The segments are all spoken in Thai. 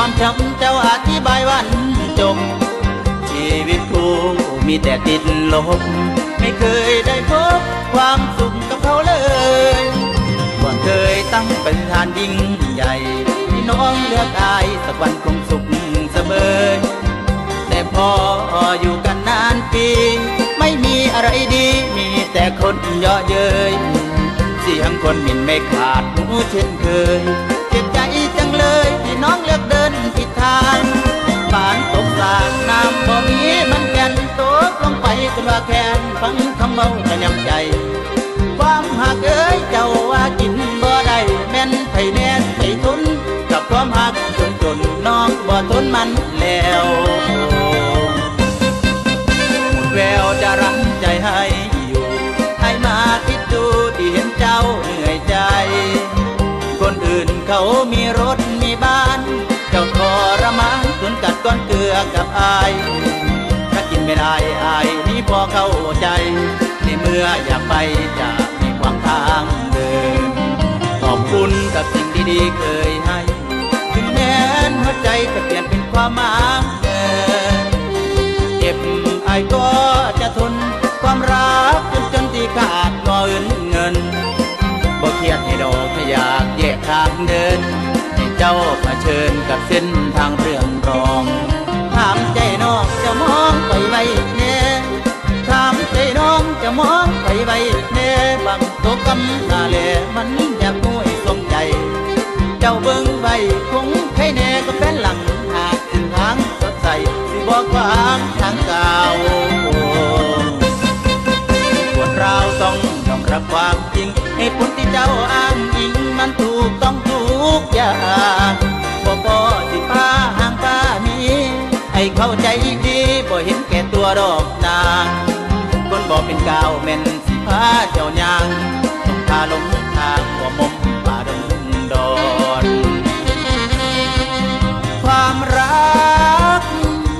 ความช้ำเจ้าอธิบายวันจบชีวิตกูมีแต่ติดลบ ไม่เคยได้พบความสุขกับเขาเลยก่อนเคยตั้งเป็นทานยิ่งใหญ่ที่น้องเลือกอายสักวันคงสุขเสมอแต่พออยู่กันนานปี ไม่มีอะไรดีมีแต่คนเยาะเย้ยเสียงคนหมิ่นไม่ขาดหูเช่นเคย เลยที่น้องเลือกเดินผิดทางบ้านตกสางน้ำบ่มีมันแก่นตกลงไปจนว่าแขนฟังคำเมาจะยำใจ ความหักเอ้ยเจ้าว่ากินบ่ได้แม่นไผแน่ไผทุน กับความหักจนจนน้องบ่ทนมันแล้วหมดแววจะรั้งใจให้อยู่ ให้มาคิดดูที่เห็นเจ้าเหนื่อยใจ เขามีรถมีบ้าน เจ้าทรมานจนกัดก้อนเกลือกับอาย ถ้ากินไม่ได้อายนี่พอเข้าใจ ในเมื่ออยากไปจะมีความทางเดิน ขอบคุณกับสิ่งดีๆ ทางเดินให้เจ้าเผชิญกับเส้นทางเรื่องรองถามใจน้องจะมองไปไว้แน่ถามใจน้องจะมองไปไว้แน่บางตกกำนาแลมันอยากมุ้ยสมใจ เจ้าเบิ่งไว้คงใครแน่ก็แฟนหลังหากถึงทางสดใสสิบอกว่าทางเก่าับความจริงเหตุผลที่เจ้าอ้างอิงมันถูกต้องทุกอย่างบ่พอสิพาห่างป้ามีให้เข้าใจดีบ่เห็นแก่ตัวดอกนางคนบ่เป็นกาวแม่นสิพาเจ้ายางต้องพาลงทางบ่มมป่าดงดอนความรัก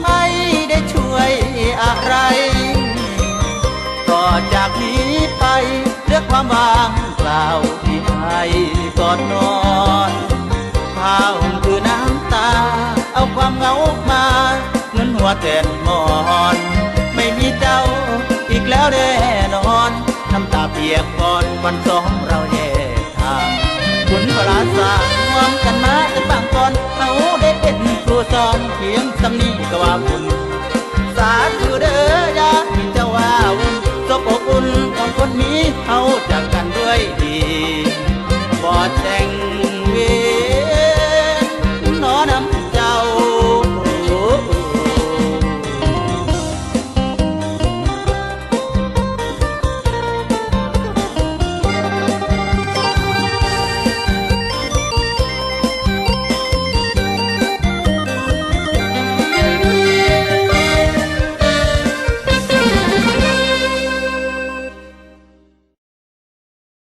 ไม่ได้ช่วยอะไร ต่อจากนี้ไป ความว่างเปล่าที่ให้กอนนอนผ้าห่มคือน้ำตา เอาความเหงามาเงินหัวแทนหมอน ไม่มีเจ้าอีกแล้วแน่นอนน้ำตาเปียกก่อนวันสองเราแยกทางคุณพลาสางรวมกันมาจากบางตอนเขาได้เป็นครูสอนเพียงสำนีก็ว่าบุญสาธุเด้อ